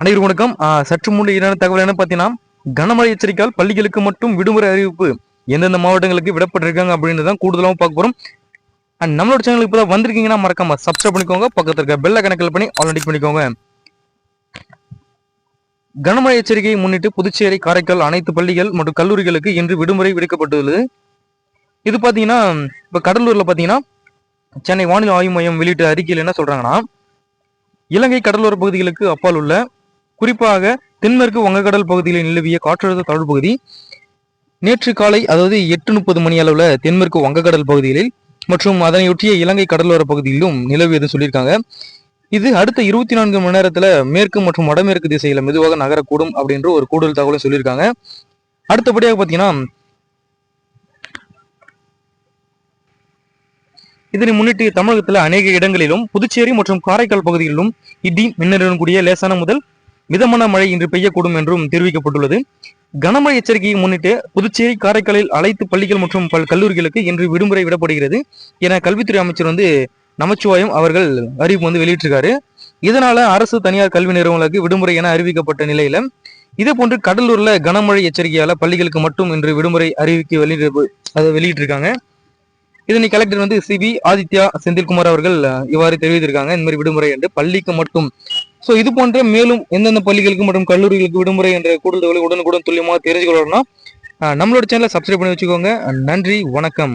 அனைவரும் வணக்கம். சற்று முன் இரான தகவல் என்ன பார்த்தீங்கன்னா கனமழை எச்சரிக்கையால் பள்ளிகளுக்கு மட்டும் விடுமுறை அறிவிப்பு எந்தெந்த மாவட்டங்களுக்கு விடப்பட்டிருக்காங்க அப்படின்றதான் கூடுதலாகவும் பார்க்க போறோம். அண்ட் நம்மளோட சேனலுக்கு இப்போ தான் வந்திருக்கீங்கன்னா மறக்காம சப்ஸ்கிரைப் பண்ணிக்கோங்க. பக்கத்தில் இருக்க பெல்ல கணக்கில் பண்ணி ஆல்ரெடி பண்ணிக்கோங்க. கனமழை எச்சரிக்கையை முன்னிட்டு புதுச்சேரி காரைக்கால் அனைத்து பள்ளிகள் மற்றும் கல்லூரிகளுக்கு இன்று விடுமுறை விடுக்கப்பட்டுள்ளது. இது பார்த்தீங்கன்னா இப்போ கடலூரில் பார்த்தீங்கன்னா சென்னை வானிலை ஆய்வு மையம் வெளியிட்ட அறிக்கையில் என்ன சொல்கிறாங்கன்னா இலங்கை கடலோர பகுதிகளுக்கு அப்பால் உள்ள குறிப்பாக தென்மேற்கு வங்கக்கடல் பகுதியில் நிலவிய காற்றழுத்த தாழ்வு பகுதி நேற்று காலை அதாவது எட்டு முப்பது மணி அளவில் தென்மேற்கு வங்கக்கடல் பகுதிகளில் மற்றும் அதனையொட்டிய இலங்கை கடலோர பகுதியிலும் நிலவியது சொல்லியிருக்காங்க. இது அடுத்த இருபத்தி நான்கு மணி நேரத்துல மேற்கு மற்றும் வடமேற்கு திசையில மெதுவாக நகரக்கூடும் அப்படின்ற ஒரு கூடுதல் தகவலை சொல்லியிருக்காங்க. அடுத்தபடியாக பார்த்தீங்கன்னா இதனை முன்னிட்டு தமிழகத்தில் அநேக இடங்களிலும் புதுச்சேரி மற்றும் காரைக்கால் பகுதிகளிலும் இடி மின்னலுடன் கூடிய லேசான முதல் மிதமான மழை இன்று பெய்யக்கூடும் என்றும் தெரிவிக்கப்பட்டுள்ளது. கனமழை எச்சரிக்கையை முன்னிட்டு புதுச்சேரி காரைக்காலில் அனைத்து பள்ளிகள் மற்றும் பல் கல்லூரிகளுக்கு இன்று விடுமுறை விடப்படுகிறது என கல்வித்துறை அமைச்சர் வந்து நமச்சிவாயம் அவர்கள் அறிவிப்பு வந்து வெளியிட்டிருக்காரு. இதனால அரசு தனியார் கல்வி நிறுவனங்களுக்கு விடுமுறை என அறிவிக்கப்பட்ட நிலையில இதே போன்று கடலூர்ல கனமழை எச்சரிக்கையால பள்ளிகளுக்கு மட்டும் இன்று விடுமுறை அறிவிக்க வெளியிட்டு அதை வெளியிட்டிருக்காங்க. இதனை கலெக்டர் வந்து சிபி ஆதித்யா செந்தில்குமார் அவர்கள் இவ்வாறு தெரிவித்திருக்காங்க. இந்த மாதிரி விடுமுறை என்று பள்ளிக்கு மட்டும் சோ இது போன்ற மேலும் எந்தெந்த பள்ளிகளுக்கு மற்றும் கல்லூரிகளுக்கு விடுமுறை என்ற கூடுதல்களை உடனுக்குடன் துல்லியமாக தெரிஞ்சுக்கொள்ளணும்னா நம்மளோட சேனலை சப்ஸ்கிரைப் பண்ணி வச்சுக்கோங்க. நன்றி வணக்கம்.